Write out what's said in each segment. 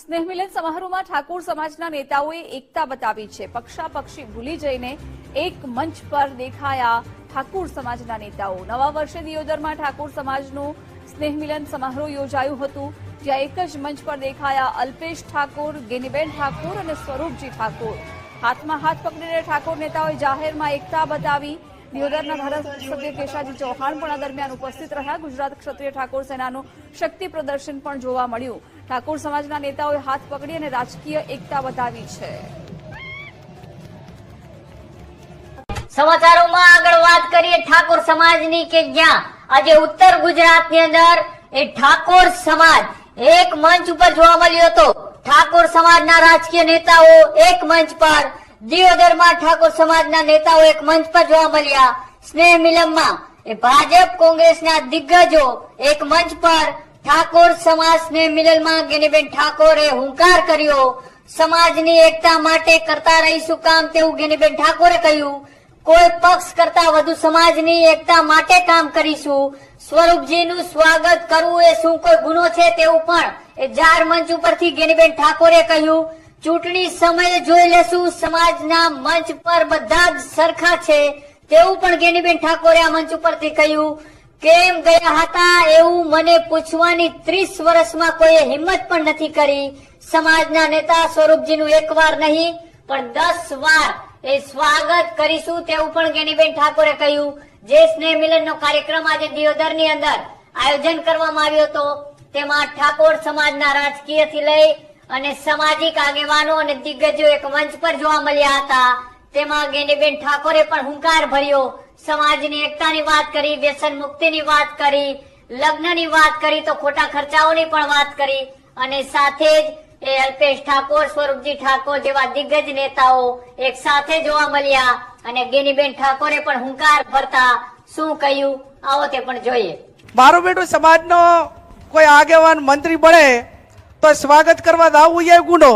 સ્નેહ મિલન સમારોહમાં ઠાકોર સમાજના નેતાઓએ એકતા બતાવી છે. પક્ષાપક્ષી ભૂલી જઈને એક મંચ પર દેખાયા ઠાકોર સમાજના નેતાઓ. નવા વર્ષે દિયોદરમાં ઠાકોર સમાજનું સ્નેહમિલન સમારોહ યોજાયું હતું, જ્યાં એક જ મંચ પર દેખાયા અલ્પેશ ઠાકોર, ગેનીબેન ઠાકોર અને સ્વરૂપજી ઠાકોર. હાથમાં હાથ પકડીને ઠાકોર નેતાઓએ જાહેરમાં એકતા બતાવી દિયોદરના ધારાસભ્ય કેશાજી ચૌહાણ પણ આ દરમિયાન ઉપસ્થિત રહ્યા. ગુજરાત ક્ષત્રિય ઠાકોર સેનાનું શક્તિ પ્રદર્શન પણ જોવા મળ્યું. ઠાકોર સમાજના નેતાઓએ હાથ પકડી અને રાજકીય એકતા બતાવી છે. સમાચારોમાં આગળ વાત કરીએ ઠાકોર સમાજની કે જ્યાં? આજે ઉત્તર ગુજરાતની અંદર એ ઠાકોર સમાજ એક મંચ ઉપર જોવા મળ્યો હતો. ઠાકોર સમાજના રાજકીય નેતાઓ એક મંચ પર દિયોદરમાં ઠાકોર સમાજના નેતાઓ એક મંચ પર જોવા મળ્યા. સ્નેહ મિલનમાં એ ભાજપ કોંગ્રેસના દિગ્ગજો એક મંચ પર ઠાકોર સમાજ સ્નેહ મિલનમાં ગેનીબેન ઠાકોરે હુંકાર કર્યો. સમાજની એકતા માટે કરતા રહીશું કામ તેવું ગેનીબેન ઠાકોરે કહ્યું. કોઈ પક્ષ કરતા વધુ સમાજની એકતા માટે કામ કરીશું. સ્વરૂપજીનું સ્વાગત કરવું એ શું કોઈ ગુનો છે તેવું પણ એ જાર મંચ ઉપરથી ગેનીબેન ઠાકોરે કહ્યું. ચૂંટણી સમયે જોઈ લેશું, સમાજના મંચ પર બધા જ સરખા છે. તેવું પણ ગેનીબેન ઠાકોરે આ મંચ ઉપરથી કહ્યું, કેમ ગયા હતા એવું મને પૂછવાની ત્રીસ વર્ષમાં કોઈએ હિંમત પણ નથી કરી. સમાજના નેતા સ્વરૂપજીનું એક વાર નહીં, પણ દસ વાર એ સ્વાગત કરીશું. તેવું પણ ગેનીબેન ઠાકોરે કહ્યું. જે સ્નેહ મિલનનો કાર્યક્રમ આજે દિયોદરની અંદર આયોજન કરવામાં આવ્યો હતો, તેમાં ઠાકોર સમાજના રાજકીયથી લઈ અને સામાજિક આગેવાનો અને દિગ્ગજો એક મંચ પર જોવા મળ્યા હતા. તેમાં ગેનીબેન ઠાકોરે પણ હુંકાર ભર્યો. સમાજની એકતાની વાત કરી, વ્યસન મુક્તિની વાત કરી, લગ્નની વાત કરી તો ખોટા ખર્ચાઓની પણ વાત કરી. અને સાથે જ એ અલ્પેશ ઠાકોર, સ્વરૂપજી ઠાકોર જેવા દિગ્ગજ નેતાઓ એક સાથે જોવા મળ્યા અને ગેનીબેન ઠાકોરે પણ હુંકાર ભરતા શું કહ્યું? આવો તે પણ જોઈએ. મારો બેટો સમાજનો કોઈ આગેવાન મંત્રી બને તો સ્વાગત કરવા દાવું એ ગુનો.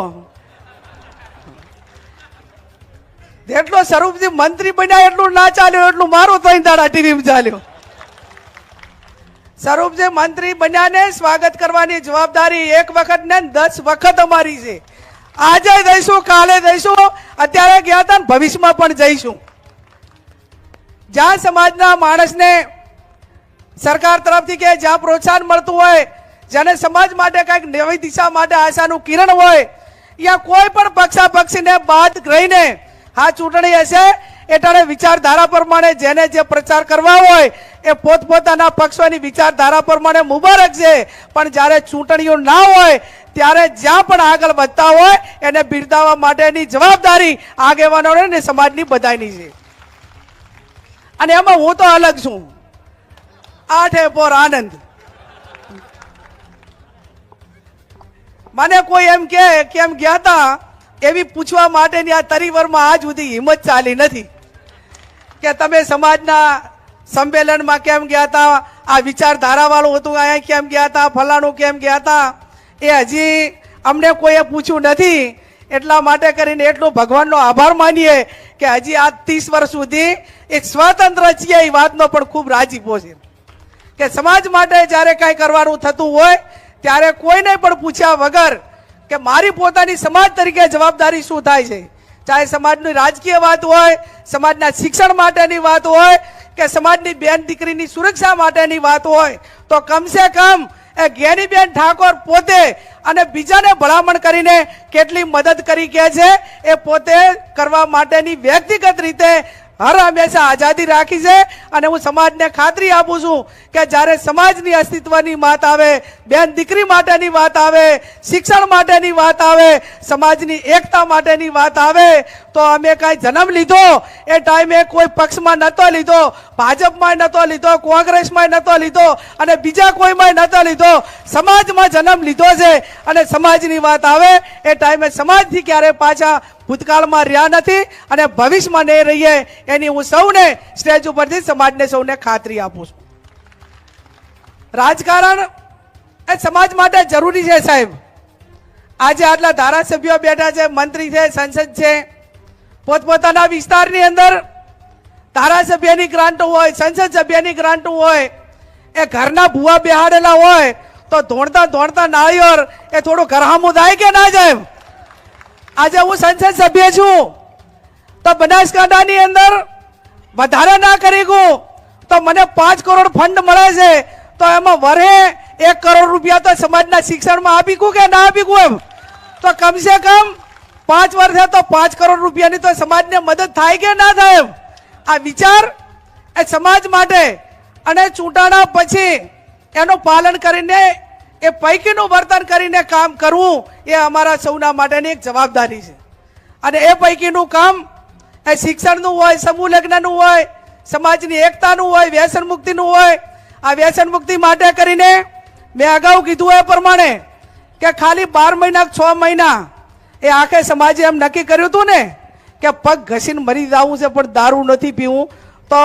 એટલો સ્વરૂપજી મંત્રી બન્યા એટલું ના ચાલ્યું, એટલું મારું ત્રણ દાડા ટીવી ચાલ્યું. સ્વરૂપજી મંત્રી બન્યા ને સ્વાગત કરવાની જવાબદારી એક વખત ને દસ વખત અમારી છે. આજે દઈશું, કાલે દઈશું, અત્યારે ગયા હતા ને ભવિષ્યમાં પણ જઈશું. જ્યાં સમાજના માણસને સરકાર તરફથી કે જ્યાં પ્રોત્સાહન મળતું હોય જેને સમાજ માટે કંઈક નવી દિશા માટે આશાનું કિરણ હોય, યા કોઈ પણ પક્ષાપક્ષીને બાદ રહીને આ ચૂંટણી હશે એટલે વિચારધારા પ્રમાણે જેને જે પ્રચાર કરવા હોય, એ પોતપોતાના પક્ષોની વિચારધારા પ્રમાણે મુબારક છે પણ જ્યારે ચૂંટણીઓ ના હોય, ત્યારે જ્યાં પણ આગળ વધતા હોય, એને બિરદાવવા માટેની જવાબદારી આગેવાનોને ને સમાજની બધાની છે. અને એમાં હું તો અલગ છું. આઠે પોર આનંદ. મને કોઈ એમ કે કેમ ગયા હતા એવી પૂછવા માટેની આ તરીવરમાં આજ સુધી હિંમત ચાલી નથી. કે તમે સમાજના સંમેલનમાં કેમ ગયા હતા આ વિચારધારાવાળું હતું, અહીંયા કેમ ગયા હતા ફલાણું કેમ ગયા હતા એ હજી અમને કોઈએ પૂછ્યું નથી. એટલા માટે કરીને એટલો ભગવાનનો આભાર માનીએ કે હજી આ ત્રીસ વર્ષ સુધી એક સ્વતંત્ર છીએ એ વાતનો પણ ખૂબ રાજીપો છે કે સમાજ માટે જ્યારે કાંઈ કરવાનું થતું હોય ત્યારે કોઈને પણ પૂછ્યા વગર કે મારી પોતાની સમાજ તરીકે જવાબદારી શું થાય છે? ચાહે સમાજની રાજકીય વાત હોય, સમાજના શિક્ષણ માટેની વાત હોય, કે સમાજની બેન દીકરીની સુરક્ષા માટેની વાત હોય, તો કમસે કમ એ જ્ઞાનીબેન ઠાકોર પોતે અને બીજાને ભલામણ કરીને કેટલી મદદ કરી કે છે, એ પોતે કરવા માટેની વ્યક્તિગત રીતે હર હંમેશા આઝાદી રાખી છે અને હું સમાજને ખાતરી આપું છું કે જ્યારે સમાજની અસ્તિત્વની વાત આવે, બેન દીકરી માટેની વાત આવે, શિક્ષણ માટેની વાત આવે, સમાજની એકતા માટેની વાત આવે, તો અમે કાંઈ જન્મ લીધો, એ ટાઈમે કોઈ પક્ષમાં નહોતો લીધો, ભાજપમાં નહોતો લીધો, કોંગ્રેસમાં નહોતો લીધો અને બીજા કોઈમાં નહોતો લીધો. સમાજમાં જન્મ લીધો છે અને સમાજની વાત આવે, એ ટાઈમે સમાજથી ક્યારે પાછા ભૂતકાળમાં રહ્યા નથી અને ભવિષ્યમાં નહીં રહીએ, એની હું સૌને સ્ટેજ ઉપરથી સમાજને સૌને ખાતરી આપું છું. રાજકારણ એ સમાજ માટે જરૂરી છે સાહેબ. આજે આટલા ધારાસભ્યો બેઠા છે, મંત્રી છે, સંસદ છે. પોતપોતાના વિસ્તારની અંદર ધારાસભ્યની ગ્રાન્ટ હોય, સંસદ સભ્યની ગ્રાન્ટ હોય, એ ઘરના ભૂવા બેહાડેલા હોય, તો ધોણતા ધોણતા નાળિયોર એ થોડું ઘરહામું થાય કે ના જાય આજે હું સંસદ સભ્ય છું. તો બનાસકાંઠાની અંદર વધારે ના કરી ગયું. તો મને પાંચ કરોડ ફંડ મળે છે. તો એમાં વરે એક કરોડ રૂપિયા તો સમાજના શિક્ષણમાં આપી ગયું કે ના આપી ગયું એમ? તો કમસે કમ પાંચ વર્ષે તો પાંચ કરોડ રૂપિયાની તો સમાજને મદદ થાય કે ના થાય એમ? આ વિચાર એ સમાજ માટે અને ચૂંટાણા પછી એનું પાલન કરીને એ પૈકીનું વર્તન કરીને કામ કરવું એ અમારા સૌના માટેની એક જવાબદારી છે. અને એ પૈકીનું કામ એ શિક્ષણનું હોય, સમૂહ લગ્નનું હોય, સમાજની એકતાનું હોય, વ્યસન મુક્તિનું હોય, આ વ્યસન મુક્તિ માટે કરીને મેં અગાઉ કીધું એ પ્રમાણે કે ખાલી બાર મહિના છ મહિના એ આખે સમાજે એમ નક્કી કર્યું હતું ને કે પગ ઘસીને મરી જવું છે, પણ દારૂ નથી પીવું. તો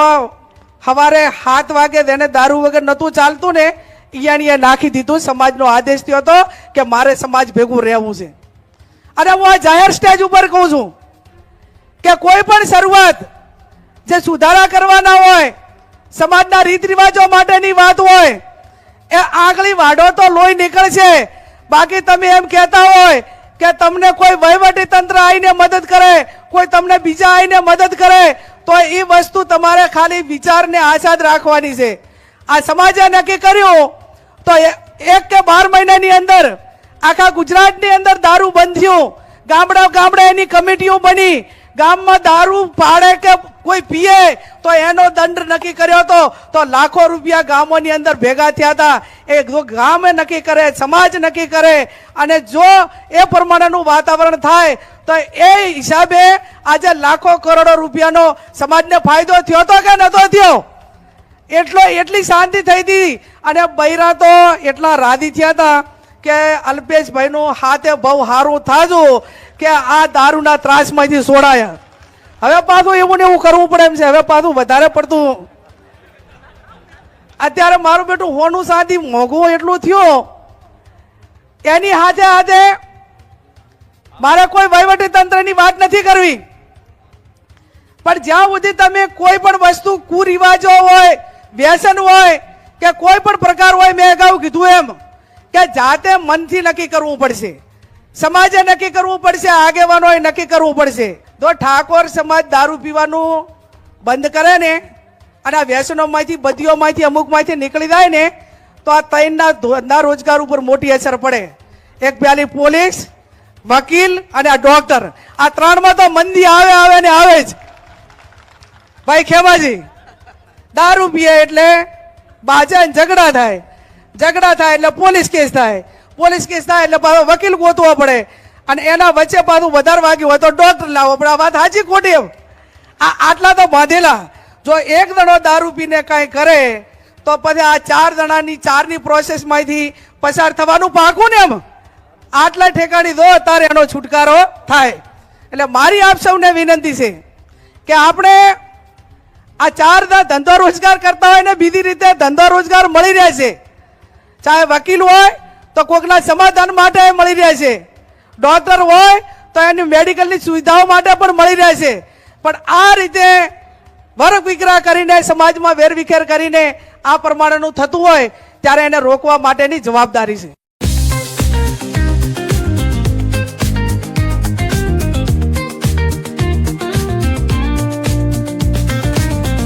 સવારે સાત વાગે તેને દારૂ વગર નહોતું ચાલતું ને ઈયાણીએ નાખી દીધું, સમાજનો આદેશ થયો હતો કે મારે સમાજ ભેગું રહેવું છે. અને હું આ જાહેર સ્ટેજ ઉપર કહું છું કે કોઈ પણ શરૂઆત જે સુધારા કરવાના હોય, સમાજના રીત રિવાજો માટેની વાત હોય, એ આગલી વાઢો તો લોહી નીકળશે. બાકી તમે એમ કહેતા હોય કે તમને કોઈ વહીવટી તંત્ર આવીને મદદ કરે, કોઈ તમને બીજા આવીને મદદ કરે, તો એ વસ્તુ તમારે ખાલી વિચારને આઝાદ રાખવાની છે. આ સમાજે નક્કી કર્યું તો એક કે બાર મહિનાની અંદર આખા ગુજરાતની અંદર દારૂ બંધ થયું ગામડા ગામડે એની કમિટીઓ બની. ગામમાં દારૂ પાડે કે કોઈ પીએ, તો એનો દંડ નક્કી કર્યો હતો. તો લાખો રૂપિયા ગામોની અંદર ભેગા થયા હતા. એ જો ગામે નક્કી કરે, સમાજ નક્કી કરે, અને જો એ પ્રમાણેનું વાતાવરણ થાય, તો એ હિસાબે આજે લાખો કરોડો રૂપિયાનો સમાજને ફાયદો થયો તો કે નહોતો થયો? એટલો એટલી શાંતિ થઈ હતી. અને બૈરા તો એટલા રાજી થયા હતા કે અલ્પેશભાઈનું હાથે બહુ સારું થાજું કે આ દારૂના ત્રાસમાંથી છોડાયા હવે પાછું એવું ને એવું કરવું પડે એમ છે. હવે પાછું વધારે પડતું અત્યારે મારું બેટું હોનું શાંતિ મોંઘું એટલું થયું. એની હાથે હાથે મારે કોઈ વહીવટી તંત્રની વાત નથી કરવી. પણ જ્યાં સુધી તમે કોઈ પણ વસ્તુ કુરિવાજો હોય વ્યસન હોય કે કોઈ પણ પ્રકાર હોય, મેં અગાઉ કીધું એમ કે જાતે મનથી નક્કી કરવું પડશે. સમાજે નક્કી કરવું પડશે, આગેવાનોએ નક્કી કરવું પડશે. તો ઠાકોર સમાજ દારૂ પીવાનું બંધ કરે ને અને આ વ્યસનોમાંથી, બધીઓમાંથી, અમુકમાંથી નીકળી જાય ને, તો આ ત્રણના ધંધા રોજગાર ઉપર મોટી અસર પડે. એક પેલી પોલીસ, વકીલ અને આ ડોક્ટર. આ ત્રણમાં તો મંદી આવે આવે ને આવે જ. ભાઈ ખેમાજી દારૂ પીએ એટલે બાજાને ઝઘડા થાય. ઝઘડા થાય એટલે પોલીસ કેસ થાય. પોલીસ કેસ થાય એટલે પાછો વકીલ ગોતવો પડે. અને એના વચ્ચે પાછું વધારે વાગ્યું હોય તો ડોક્ટર લાવો. પડે આ વાત સાચી ખોટી એમ. આ આટલા તો બાંધેલા. જો એક જણો દારૂ પીને કાંઈ કરે, તો પછી આ ચાર જણાની, ચારની પ્રોસેસમાંથી પસાર થવાનું પાકું ને એમ. આટલા ઠેકાણી દો તારે એનો છુટકારો થાય. એટલે મારી આપ સૌને વિનંતી છે કે આપણે આ ચાર ધંધો રોજગાર કરતા હોય ને બીજી રીતે ધંધો રોજગાર મળી રહે છે. ચાહે વકીલ હોય તો કોકના સમાધાન માટે મળી રહે છે. ડોક્ટર હોય તો એની મેડિકલની સુવિધાઓ માટે પણ મળી રહે છે. પણ આ રીતે વર્ગ વિગ્રહ કરીને, સમાજમાં વેરવિખેર કરીને આ પ્રમાણેનું થતું હોય, ત્યારે એને રોકવા માટેની જવાબદારી છે.